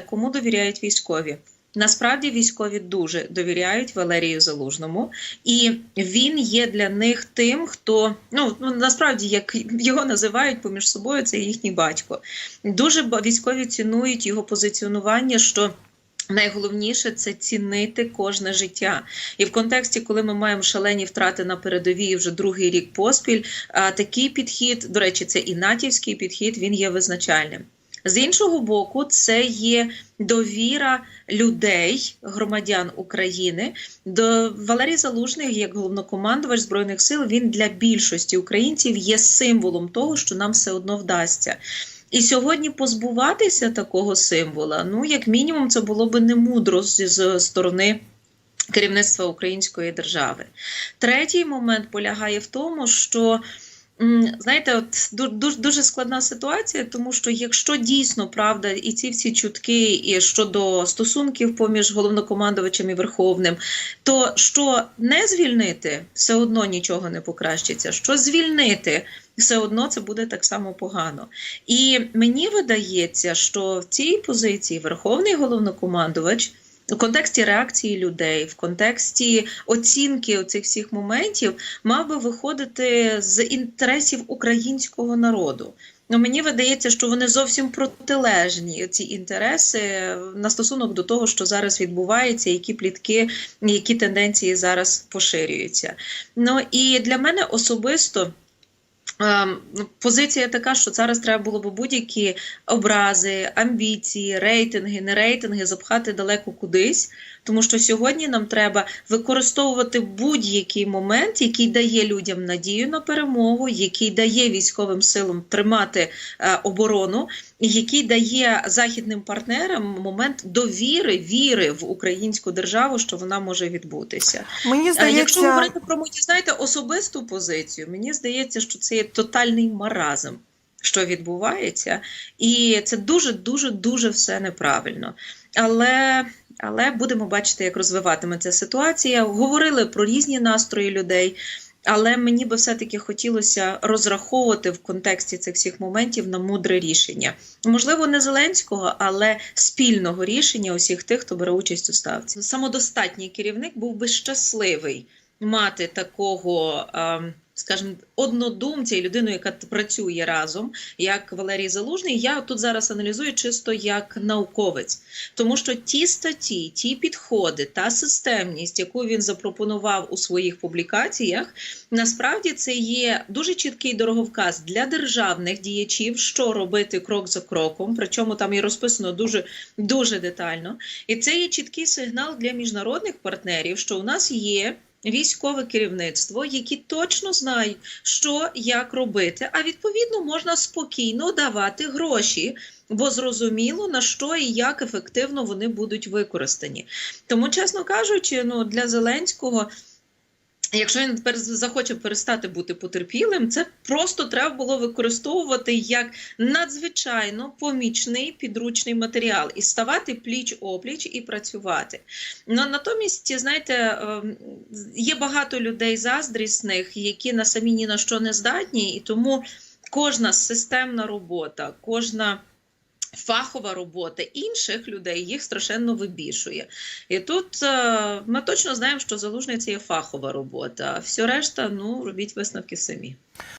кому довіряють військові. Насправді військові дуже довіряють Валерію Залужному, і він є для них тим, хто ну ну, насправді як його називають поміж собою, це їхній батько. Дуже військові цінують його позиціонування, що. Найголовніше це цінити кожне життя, і в контексті, коли ми маємо шалені втрати на передовій вже другий рік поспіль, а такий підхід, до речі, це і натівський підхід, він є визначальним. З іншого боку, це є довіра людей, громадян України до Валерій Залужний, як головнокомандувач збройних сил, він для більшості українців є символом того, що нам все одно вдасться. І сьогодні позбуватися такого символа, ну як мінімум, це було би не мудро з, сторони. Керівництва української держави. Третій момент полягає в тому, що знаєте, от дуже, дуже складна ситуація, тому що якщо дійсно правда і ці всі чутки і щодо стосунків поміж головнокомандувачем і верховним, то що не звільнити, все одно нічого не покращиться. Що звільнити, все одно це буде так само погано. І мені видається, що в цій позиції верховний головнокомандувач. У контексті реакції людей, в контексті оцінки цих всіх моментів, мав би виходити з інтересів українського народу. Ну, мені видається, що вони зовсім протилежні ці інтереси на стосунок до того, що зараз відбувається, які плітки, які тенденції зараз поширюються. Ну і для мене особисто. Ем, ну, Позиція така, що зараз треба було б будь-які образи, амбіції, рейтинги, не рейтинги запхати далеко кудись, тому що сьогодні нам треба використовувати будь-який момент, який дає людям надію на перемогу, який дає військовим силам тримати е, оборону, і який дає західним партнерам момент довіри, віри в українську державу, що вона може відбутися. Мені Е, здається, Якщо говорити про мою, знаєте, особисту позицію, мені здається, що це є тотальний маразм, що відбувається, і це дуже, дуже, дуже все неправильно. Але, але будемо бачити, як розвиватиметься ситуація. Говорили про різні настрої людей. Але мені би все-таки хотілося розраховувати в контексті цих всіх моментів на мудре рішення. Можливо, не Зеленського, але спільного рішення усіх тих, хто бере участь у ставці. Самодостатній керівник був би щасливий мати такого, ем, скажімо, однодумця і людину, яка працює разом, як Валерій Залужний. Я тут зараз аналізую чисто як науковець, тому що ті статті, ті підходи, та системність, яку він запропонував у своїх публікаціях, насправді це є дуже чіткий дороговказ для державних діячів, що робити крок за кроком. Причому там і розписано дуже дуже детально. І це є чіткий сигнал для міжнародних партнерів, що у нас є. Військове керівництво, які точно знають, що як робити, а відповідно можна спокійно давати гроші, бо зрозуміло на що і як ефективно вони будуть використані. Тому, чесно кажучи, ну для Зеленського. Якщо він захоче перестати бути потерпілим, це просто треба було використовувати як надзвичайно помічний підручний матеріал і ставати пліч опліч і працювати. Ну натомість, знаєте, ем, є багато людей заздрісних, які на самі ні на що не здатні, і тому кожна системна робота, кожна. Фахова робота інших людей їх страшенно вибішує. І тут е, ми точно знаємо, що залужний це є фахова робота, все решта, ну робіть висновки самі.